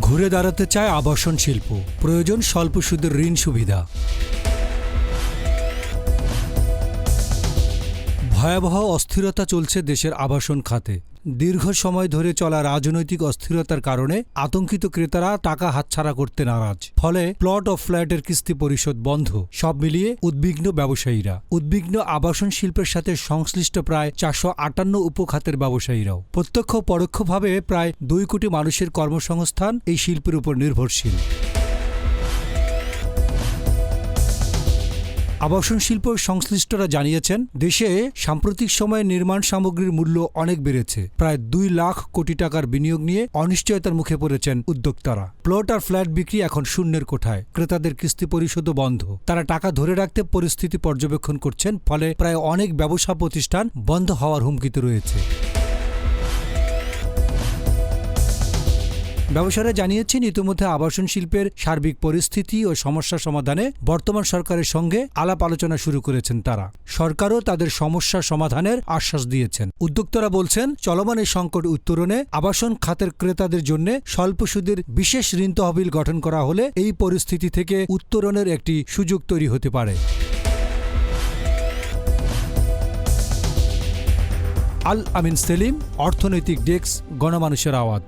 ঘুরে দাঁড়াতে চায় আবাসন শিল্প। প্রয়োজন স্বল্প সুদের ঋণ সুবিধা। ভয়াবহ অস্থিরতা চলছে দেশের আবাসন খাতে। দীর্ঘ সময় ধরে চলা রাজনৈতিক অস্থিরতার কারণে আতঙ্কিত ক্রেতারা টাকা হাতছাড়া করতে নারাজ। ফলে প্লট ও ফ্ল্যাটের কিস্তি পরিশোধ বন্ধ। সব মিলিয়ে উদ্বিগ্ন ব্যবসায়ীরা। উদ্বিগ্ন আবাসন শিল্পের সাথে সংশ্লিষ্ট প্রায় চারশো আটান্ন উপখাতের ব্যবসায়ীরাও। প্রত্যক্ষ পরোক্ষভাবে প্রায় দুই কোটি মানুষের কর্মসংস্থান এই শিল্পের উপর নির্ভরশীল। আবাসন শিল্প সংশ্লিষ্টরা জানিয়েছেন, দেশে সাম্প্রতিক সময়ে নির্মাণ সামগ্রীর মূল্য অনেক বেড়েছে। প্রায় দুই লাখ কোটি টাকার বিনিয়োগ নিয়ে অনিশ্চয়তার মুখে পড়েছেন উদ্যোক্তারা। প্লট আর ফ্ল্যাট বিক্রি এখন শূন্যের কোঠায়। ক্রেতাদের কিস্তি পরিশোধও বন্ধ। তারা টাকা ধরে রাখতে পরিস্থিতি পর্যবেক্ষণ করছেন, ফলে প্রায় অনেক ব্যবসা প্রতিষ্ঠান বন্ধ হওয়ার হুমকিতে রয়েছে। ব্যবসায়ীরা জানিয়েছেন, ইতিমধ্যে আবাসন শিল্পের সার্বিক পরিস্থিতি ও সমস্যা সমাধানে বর্তমান সরকারের সঙ্গে আলাপ আলোচনা শুরু করেছেন তারা। সরকারও তাদের সমস্যা সমাধানের আশ্বাস দিয়েছেন। উদ্যোক্তারা বলছেন, চলমান এই সংকট উত্তরণে আবাসন খাতের ক্রেতাদের জন্য স্বল্প সুদের বিশেষ ঋণ তহবিল গঠন করা হলে এই পরিস্থিতি থেকে উত্তরণের একটি সুযোগ তৈরি হতে পারে। আল আমিন সেলিম, অর্থনৈতিক ডেস্ক, গণমানুষের আওয়াজ।